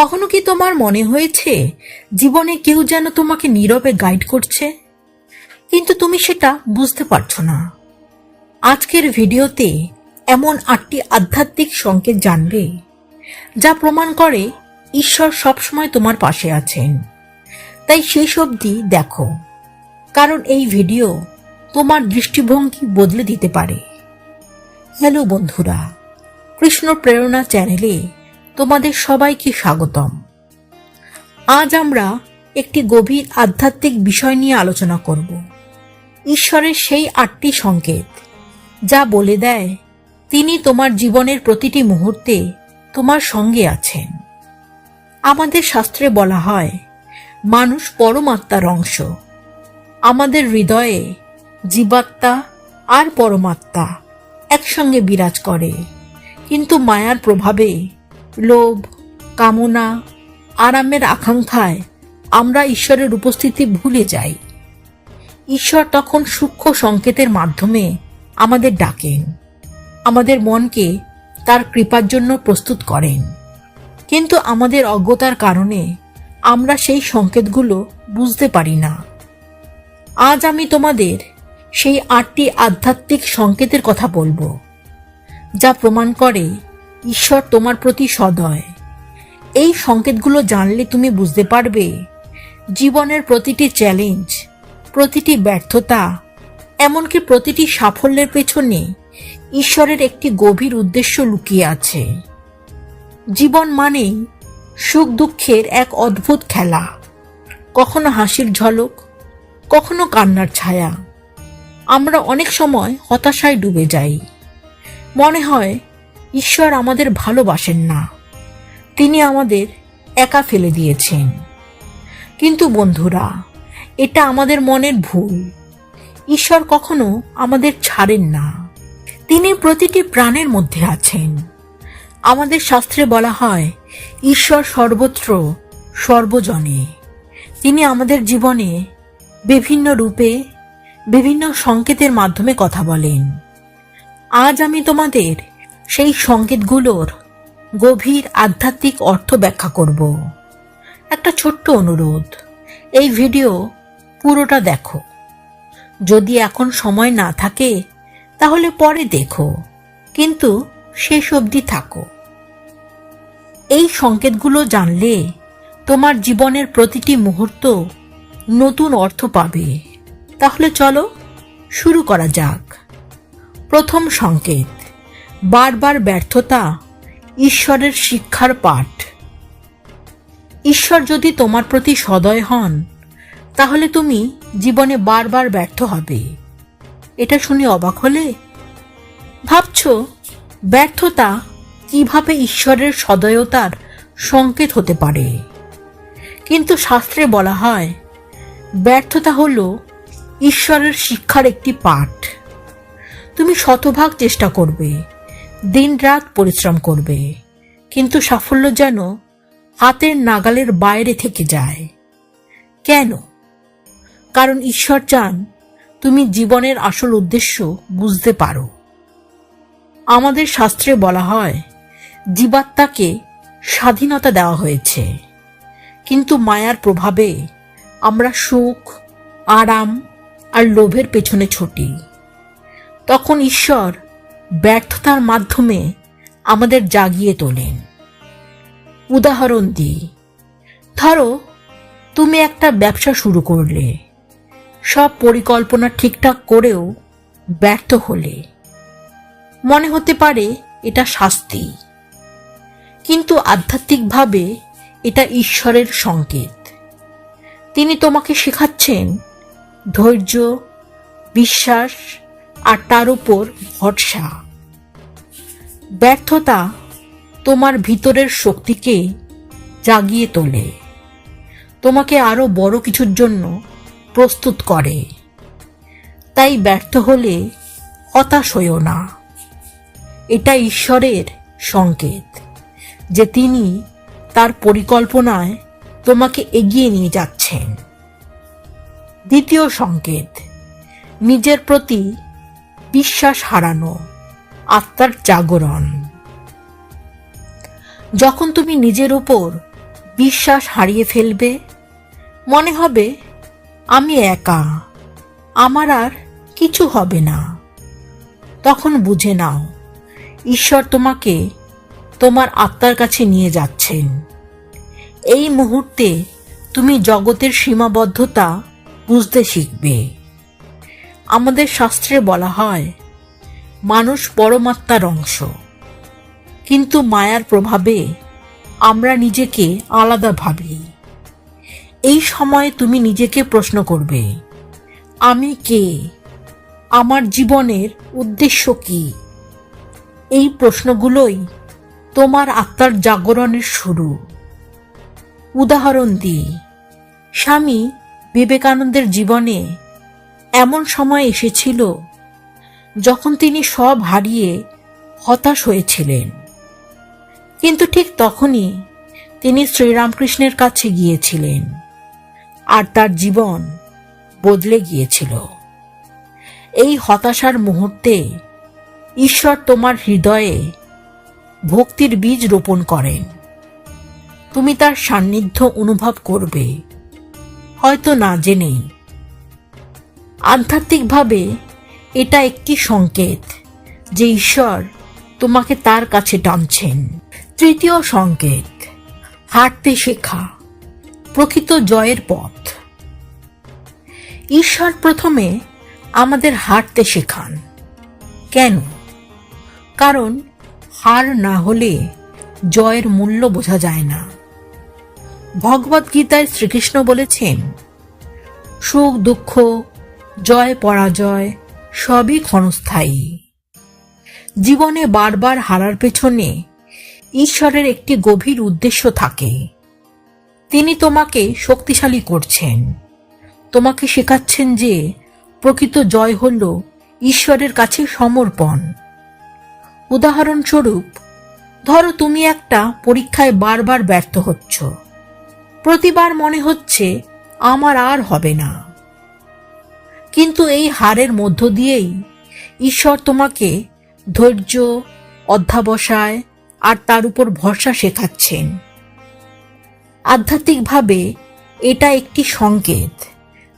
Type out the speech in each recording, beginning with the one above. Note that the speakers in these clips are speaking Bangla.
কখনো কি তোমার মনে হয়েছে, জীবনে কেউ যেন তোমাকে নীরবে গাইড করছে? কিন্তু তুমি সেটা বুঝতে পারছ না। আজকের ভিডিওতে এমন আটটি আধ্যাত্মিক সংকেত জানবে, যা প্রমাণ করে ঈশ্বর সবসময় তোমার পাশে আছেন। তাই শেষ অবধি দেখো, কারণ এই ভিডিও তোমার দৃষ্টিভঙ্গি বদলে দিতে পারে। হ্যালো বন্ধুরা, কৃষ্ণ প্রেরণা চ্যানেলে তোমাদের সবাইকে স্বাগতম। আজ আমরা একটি গভীর আধ্যাত্মিক বিষয় নিয়ে আলোচনা করব। ঈশ্বরের সেই আটটি সংকেত, যা বলে দেয়, তিনি তোমার জীবনের প্রতিটি মুহূর্তে তোমার সঙ্গে আছেন। আমাদের শাস্ত্রে বলা হয়, মানুষ পরমাত্মার অংশ। আমাদের হৃদয়ে জীবাত্মা আর পরমাত্মা একসঙ্গে বিরাজ করে। কিন্তু মায়ার প্রভাবে লোভ, কামনা, আরামের আকাঙ্ক্ষায় আমরা ঈশ্বরের উপস্থিতি ভুলে যাই। ঈশ্বর তখন সূক্ষ্ম সংকেতের মাধ্যমে আমাদের ডাকেন। আমাদের মনকে তার কৃপার জন্য প্রস্তুত করেন। কিন্তু আমাদের অজ্ঞতার কারণে আমরা সেই সংকেতগুলো বুঝতে পারি না। আজ আমি তোমাদের সেই আটটি আধ্যাত্মিক সংকেতের কথা বলব, যা প্রমাণ করে ঈশ্বর তোমার প্রতি সদয়। এই সংকেতগুলো জানলে তুমি বুঝতে পারবে, জীবনের প্রতিটি চ্যালেঞ্জ প্রতিটি ব্যর্থতা, এমনকি প্রতিটি সাফল্যের পেছনে ঈশ্বরের একটি গভীর উদ্দেশ্য লুকিয়ে আছে। জীবন মানেই সুখ দুঃখের এক অদ্ভুত খেলা। কখনো হাসির ঝলক, কখনো কান্নার ছায়া। আমরা অনেক সময় হতাশায় ডুবে যাই। মনে হয় ঈশ্বর আমাদের ভালোবাসেন না। তিনি আমাদের একা ফেলে দিয়েছেন। কিন্তু বন্ধুরা, এটা আমাদের মনের ভুল। ঈশ্বর কখনো আমাদের ছাড়েন না। তিনি প্রতিটি প্রাণের মধ্যে আছেন। আমাদের শাস্ত্রে বলা হয়, ঈশ্বর সর্বত্র সর্বজনে। তিনি আমাদের জীবনে বিভিন্ন রূপে, বিভিন্ন সংকেতের মাধ্যমে কথা বলেন। আজ আমি তোমাদের সেই সংকেতগুলোর গভীর আধ্যাত্মিক অর্থ ব্যাখ্যা করব। একটা ছোট্ট অনুরোধ, এই ভিডিও পুরোটা দেখো। যদি এখন সময় না থাকে, তাহলে পরে দেখো, কিন্তু শেষ অবধি থাকো। এই সংকেতগুলো জানলে তোমার জীবনের প্রতিটি মুহূর্ত নতুন অর্থ পাবে। তাহলে চলো শুরু করা যাক। প্রথম সংকেত বারবার ব্যর্থতা ঈশ্বরের শিক্ষার পাঠ। ঈশ্বর যদি তোমার প্রতি সদয় হন, তাহলে তুমি জীবনে বারবার ব্যর্থ হবে। এটা শুনে অবাক হলে? ভাবছ, ব্যর্থতা কীভাবে ঈশ্বরের সদয়তার সংকেত হতে পারে? কিন্তু শাস্ত্রে বলা হয়, ব্যর্থতা হল ঈশ্বরের শিক্ষার একটি পাঠ। তুমি শতভাগ চেষ্টা করবে। দিনরাত পরিশ্রম করবে, কিন্তু সাফল্য যেন হাতের নাগালের বাইরে থেকে যায়। কেন? কারণ ঈশ্বর চান তুমি জীবনের আসল উদ্দেশ্য বুঝতে পারো। আমাদের শাস্ত্রে বলা হয়, জীবাত্মাকে স্বাধীনতা দেওয়া হয়েছে। কিন্তু মায়ার প্রভাবে আমরা সুখ, আরাম আর লোভের পেছনে ছুটি। তখন ঈশ্বর ব্যর্থতার মাধ্যমে আমাদের জাগিয়ে তোলেন। উদাহরণ দিই। ধরো, তুমি একটা ব্যবসা শুরু করলে। সব পরিকল্পনা ঠিকঠাক করেও ব্যর্থ হলে। মনে হতে পারে এটা শাস্তি। কিন্তু আধ্যাত্মিকভাবে এটা ঈশ্বরের সংকেত। তিনি তোমাকে শেখাচ্ছেন, ধৈর্য, বিশ্বাস আর তার উপর ভরসা। ব্যর্থতা তোমার ভিতরের শক্তিকে জাগিয়ে তোলে। তোমাকে আরও বড় কিছুর জন্য প্রস্তুত করে। তাই ব্যর্থ হলে হতাশ হইও না। এটা ঈশ্বরের সংকেত যে তিনি তার পরিকল্পনায় তোমাকে এগিয়ে নিয়ে যাচ্ছেন। দ্বিতীয় সংকেত, নিজের প্রতি বিশ্বাস হারানো। আত্মার জাগরণ। যখন তুমি নিজের উপর বিশ্বাস হারিয়ে ফেলবে, মনে হবে, আমি একা, আমার আর কিছু হবে না। তখন বুঝে নাও, ঈশ্বর তোমাকে তোমার আত্মার কাছে নিয়ে যাচ্ছেন। এই মুহূর্তে তুমি জগতের সীমাবদ্ধতা বুঝতে শিখবে। আমাদের শাস্ত্রে বলা হয় মানুষ পরমাত্মার অংশ। কিন্তু মায়ার প্রভাবে আমরা নিজেকে আলাদা ভাবি। এই সময়ে তুমি নিজেকে প্রশ্ন করবে, আমি কে? আমার জীবনের উদ্দেশ্য কি? এই প্রশ্নগুলোই তোমার আত্মার জাগরণের শুরু। উদাহরণ দিই স্বামী বিবেকানন্দের জীবনে এমন সময় এসেছিল যখন তিনি সব হারিয়ে হতাশ হয়েছিলেন। কিন্তু ঠিক তখনই তিনি শ্রীরামকৃষ্ণের কাছে গিয়েছিলেন আর তার জীবন বদলে গিয়েছিল। এই হতাশার মুহূর্তে ঈশ্বর তোমার হৃদয়ে ভক্তির বীজ রোপণ করেন। তুমি তার সান্নিধ্য অনুভব করবে, হয়তো না জেনেই। আধ্যাত্মিকভাবে এটা একটি সংকেত যে ঈশ্বর তোমাকে তার কাছে টানছেন। তৃতীয় সংকেত, হাঁটতে শেখা, প্রকৃত জয়ের পথ। ঈশ্বর প্রথমে আমাদের হাঁটতে শেখান। কেন? কারণ হার না হলে জয়ের মূল্য বোঝা যায় না। ভগবদ গীতায় শ্রীকৃষ্ণ বলেছেন, সুখ দুঃখ, জয় পরাজয় সবই ক্ষণস্থায়ী। জীবনে বারবার হারার পেছনে ঈশ্বরের একটি গভীর উদ্দেশ্য থাকে। তিনি তোমাকে শক্তিশালী করছেন। তোমাকে শেখাচ্ছেন যে প্রকৃত জয় হল ঈশ্বরের কাছে সমর্পণ। উদাহরণস্বরূপ, ধরো তুমি একটা পরীক্ষায় বারবার ব্যর্থ হচ্ছ। প্রতিবার মনে হচ্ছে, আমার আর হবে না। কিন্তু এই হারের মধ্য দিয়েই ঈশ্বর তোমাকে ধৈর্য, অধ্যাবসায় আর তার উপর ভরসা শেখাচ্ছেন। আধ্যাত্মিকভাবে এটা একটি সংকেত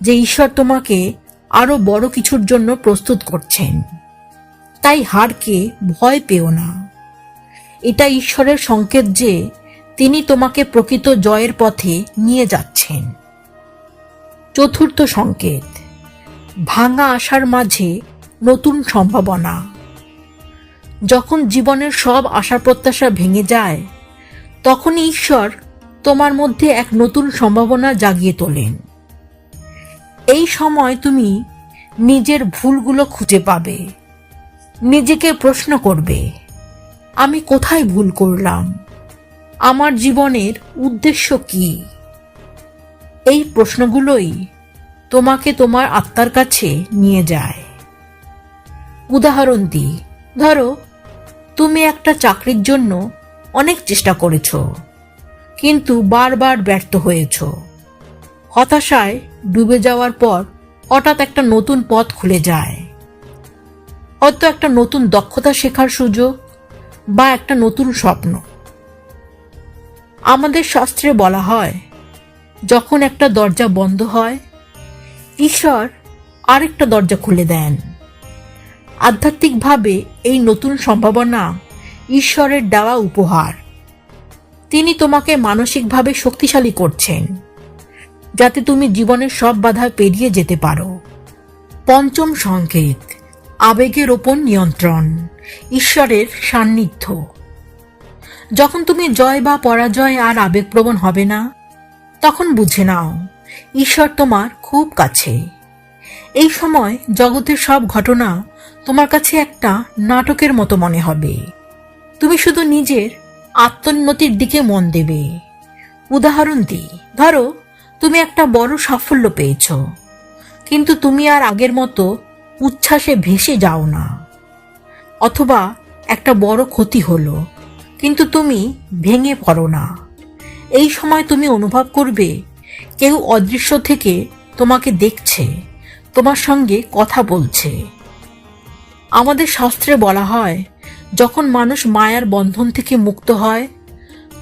যে ঈশ্বর তোমাকে আরও বড় কিছুর জন্য প্রস্তুত করছেন। তাই হারকে ভয় পেও না। এটা ঈশ্বরের সংকেত যে তিনি তোমাকে প্রকৃত জয়ের পথে নিয়ে যাচ্ছেন। চতুর্থ সংকেত। ভাঙা আশার মাঝে নতুন সম্ভাবনা। যখন জীবনের সব আশা প্রত্যাশা ভেঙে যায়, তখন ঈশ্বর তোমার মধ্যে এক নতুন সম্ভাবনা জাগিয়ে তোলেন। এই সময় তুমি নিজের ভুলগুলো খুঁজে পাবে, নিজেকে প্রশ্ন করবে, আমি কোথায় ভুল করলাম, আমার জীবনের উদ্দেশ্য কি? এই প্রশ্নগুলোই তোমাকে তোমার আত্মার কাছে নিয়ে যায়। উদাহরণ দিই। ধরো, তুমি একটা চাকরির জন্য অনেক চেষ্টা করেছ, কিন্তু বারবার ব্যর্থ হয়েছ। হতাশায় ডুবে যাওয়ার পর হঠাৎ একটা নতুন পথ খুলে যায়। হয়তো একটা নতুন দক্ষতা শেখার সুযোগ বা একটা নতুন স্বপ্ন। আমাদের শাস্ত্রে বলা হয়, যখন একটা দরজা বন্ধ হয় ঈশ্বর আরেকটা দরজা খুলে দেন। আধ্যাত্মিকভাবে এই নতুন সম্ভাবনা ঈশ্বরের দেওয়া উপহার। তিনি তোমাকে মানসিকভাবে শক্তিশালী করছেন, যাতে তুমি জীবনের সব বাধা পেরিয়ে যেতে পারো। পঞ্চম সংকেত, আবেগের ওপর নিয়ন্ত্রণ, ঈশ্বরের সান্নিধ্য। যখন তুমি জয় বা পরাজয় আর আবেগপ্রবণ হবে না, তখন বুঝে নাও ঈশ্বর তোমার খুব কাছে। এই সময় জগতের সব ঘটনা তোমার কাছে একটা নাটকের মতো মনে হবে। তুমি শুধু নিজের আত্মোন্নতির দিকে মন দেবে। উদাহরণ দিই, ধরো তুমি একটা বড় সাফল্য পেয়েছ, কিন্তু তুমি আর আগের মতো উচ্ছ্বাসে ভেসে যাও না। অথবা একটা বড় ক্ষতি হলো, কিন্তু তুমি ভেঙে পড়ো না। এই সময় তুমি অনুভব করবে কেউ অদৃশ্য থেকে তোমাকে দেখছে, তোমার সঙ্গে কথা বলছে। আমাদের শাস্ত্রে বলা হয়, যখন মানুষ মায়ার বন্ধন থেকে মুক্ত হয়,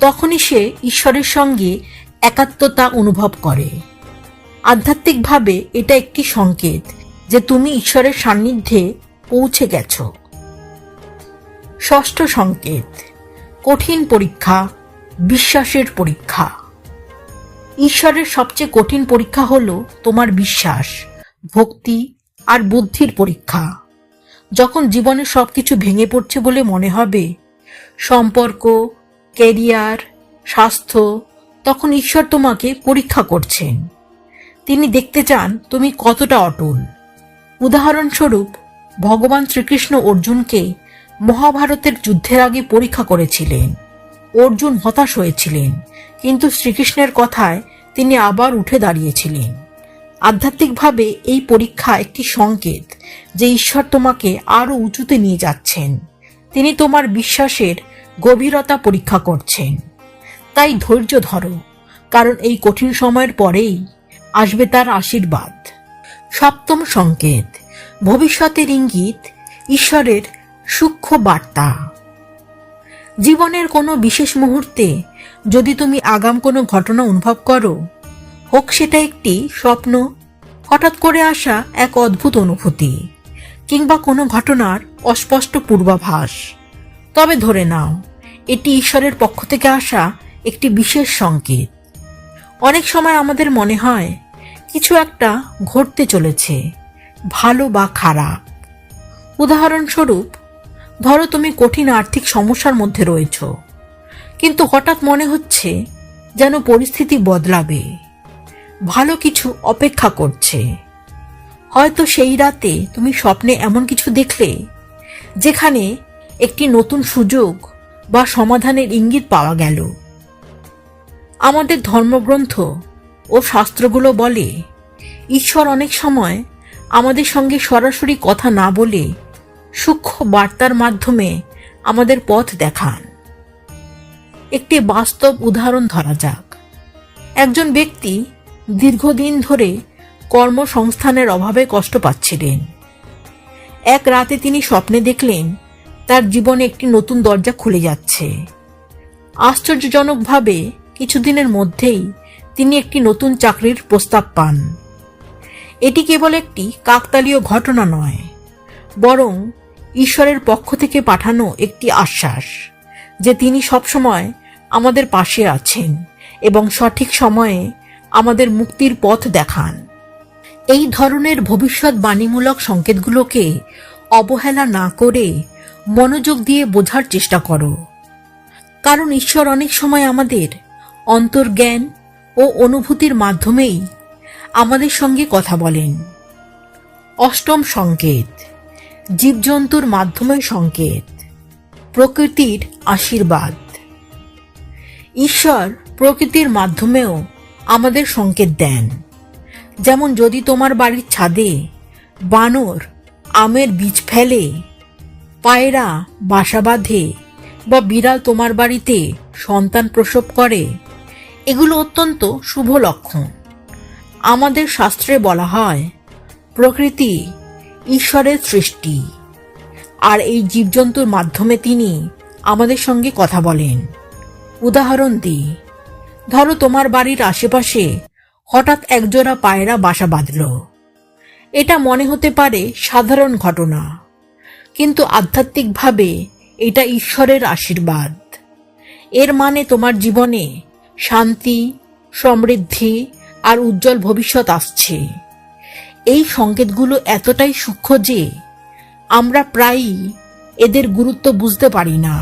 তখনই সে ঈশ্বরের সঙ্গে একাত্মতা অনুভব করে। আধ্যাত্মিকভাবে এটা একটি সংকেত যে তুমি ঈশ্বরের সান্নিধ্যে পৌঁছে গেছ। ষষ্ঠ সংকেত, কঠিন পরীক্ষা, বিশ্বাসের পরীক্ষা। ঈশ্বরের সবচেয়ে কঠিন পরীক্ষা হল তোমার বিশ্বাস, ভক্তি আর বুদ্ধির পরীক্ষা। যখন জীবনে সব কিছু ভেঙে পড়ছে বলে মনে হবে, সম্পর্ক, ক্যারিয়ার, স্বাস্থ্য, তখন ঈশ্বর তোমাকে পরীক্ষা করছেন। তিনি দেখতে চান তুমি কতটা অটল। উদাহরণস্বরূপ, ভগবান শ্রীকৃষ্ণ অর্জুনকে মহাভারতের যুদ্ধের আগে পরীক্ষা করেছিলেন। অর্জুন হতাশ হয়েছিলেন, কিন্তু শ্রীকৃষ্ণের কথায় তিনি আবার উঠে দাঁড়িয়েছিলেন। আধ্যাত্মিকভাবে এই পরীক্ষা একটি সংকেত যে ঈশ্বর তোমাকে আরও উঁচুতে নিয়ে যাচ্ছেন। তিনি তোমার বিশ্বাসের গভীরতা পরীক্ষা করছেন। তাই ধৈর্য ধরো, কারণ এই কঠিন সময়ের পরেই আসবে তার আশীর্বাদ। সপ্তম সংকেত, ভবিষ্যতের ইঙ্গিত, ঈশ্বরের সূক্ষ্ম বার্তা। জীবনের কোনো বিশেষ মুহূর্তে যদি তুমি আগাম কোনো ঘটনা অনুভব করো, হোক সেটা একটি স্বপ্ন, হঠাৎ করে আসা এক অদ্ভুত অনুভূতি, কিংবা কোনো ঘটনার অস্পষ্ট পূর্বাভাস। তবে ধরে নাও, এটি ঈশ্বরের পক্ষ থেকে আসা একটি বিশেষ সংকেত। অনেক সময় আমাদের মনে হয়, কিছু একটা ঘটতে চলেছে, ভালো বা খারাপ। উদাহরণস্বরূপ ধরো তুমি কঠিন আর্থিক সমস্যার মধ্যে রয়েছ। কিন্তু হঠাৎ মনে হচ্ছে যেন পরিস্থিতি বদলাবে। ভালো কিছু অপেক্ষা করছে। হয়তো সেই রাতে তুমি স্বপ্নে এমন কিছু দেখলে, যেখানে একটি নতুন সুযোগ বা সমাধানের ইঙ্গিত পাওয়া গেল। আমাদের ধর্মগ্রন্থ ও শাস্ত্রগুলো বলে, ঈশ্বর অনেক সময় আমাদের সঙ্গে সরাসরি কথা না বলে সূক্ষ্ম বার্তার মাধ্যমে আমাদের পথ দেখান। একটি বাস্তব উদাহরণ ধরা যাক। একজন ব্যক্তি দীর্ঘদিন ধরে কর্মসংস্থানের অভাবে কষ্ট পাচ্ছিলেন। এক রাতে তিনি স্বপ্নে দেখলেন, তার জীবনে একটি নতুন দরজা খুলে যাচ্ছে। আশ্চর্যজনকভাবে কিছুদিনের মধ্যেই তিনি একটি নতুন চাকরির প্রস্তাব পান। এটি কেবল একটি কাকতালীয় ঘটনা নয়, বরং ঈশ্বরের পক্ষ থেকে পাঠানো একটি আশ্বাস যে তিনি সবসময় আমাদের পাশে আছেন এবং সঠিক সময়ে আমাদের মুক্তির পথ দেখান। এই ধরনের ভবিষ্যৎবাণীমূলক সংকেতগুলোকে অবহেলা না করে মনোযোগ দিয়ে বোঝার চেষ্টা করো। কারণ ঈশ্বর অনেক সময় আমাদের অন্তর্জ্ঞান ও অনুভূতির মাধ্যমেই আমাদের সঙ্গে কথা বলেন। অষ্টম সংকেত। জীবজন্তুর মাধ্যমে সংকেত, প্রকৃতির আশীর্বাদ। ঈশ্বর প্রকৃতির মাধ্যমেও আমাদের সংকেত দেন। যেমন যদি তোমার বাড়ির ছাদে বানর, আমের বীজ ফেলে, পায়রা, বাসা বাঁধে বা বিড়াল তোমার বাড়িতে সন্তান প্রসব করে, এগুলো অত্যন্ত শুভ লক্ষণ। আমাদের শাস্ত্রে বলা হয়, প্রকৃতি ঈশ্বরের সৃষ্টি। আর এই জীবজন্তুর মাধ্যমে তিনি আমাদের সঙ্গে কথা বলেন। উদাহরণ দিই ধরো তোমার বাড়ির আশেপাশে হঠাৎ একজোড়া পায়রা বাসা বাঁধল। এটা মনে হতে পারে সাধারণ ঘটনা, কিন্তু আধ্যাত্মিকভাবে এটা ঈশ্বরের আশীর্বাদ। এর মানে তোমার জীবনে শান্তি, সমৃদ্ধি আর উজ্জ্বল ভবিষ্যৎ আসছে। এই সংকেতগুলো এতটাই সূক্ষ্ম যে আমরা প্রায়ই এদের গুরুত্ব বুঝতে পারি না।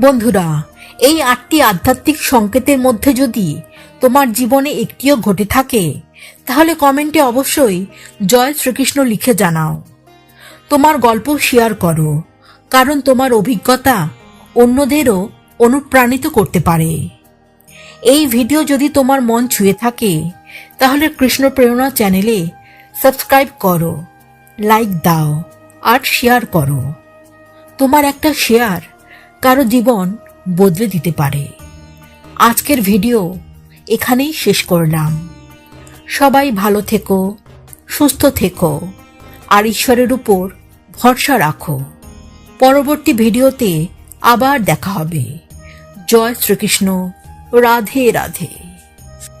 বন্ধুরা, এই আটটি আধ্যাত্মিক সংকেতের মধ্যে যদি তোমার জীবনে একটিও ঘটে থাকে, তাহলে কমেন্টে অবশ্যই জয় শ্রীকৃষ্ণ লিখে জানাও। তোমার গল্প শেয়ার করো, কারণ তোমার অভিজ্ঞতা অন্যদেরও অনুপ্রাণিত করতে পারে। এই ভিডিও যদি তোমার মন ছুঁয়ে থাকে, তাহলে কৃষ্ণ প্রেরণা চ্যানেলে সাবস্ক্রাইব করো, লাইক দাও আর শেয়ার করো। তোমার একটা শেয়ার কারও জীবন বদলে দিতে পারে। আজকের ভিডিও এখানেই শেষ করলাম। সবাই ভালো থেকো, সুস্থ থেকো আর ঈশ্বরের উপর ভরসা রাখো। পরবর্তী ভিডিওতে আবার দেখা হবে। জয় শ্রীকৃষ্ণ, রাধে রাধে।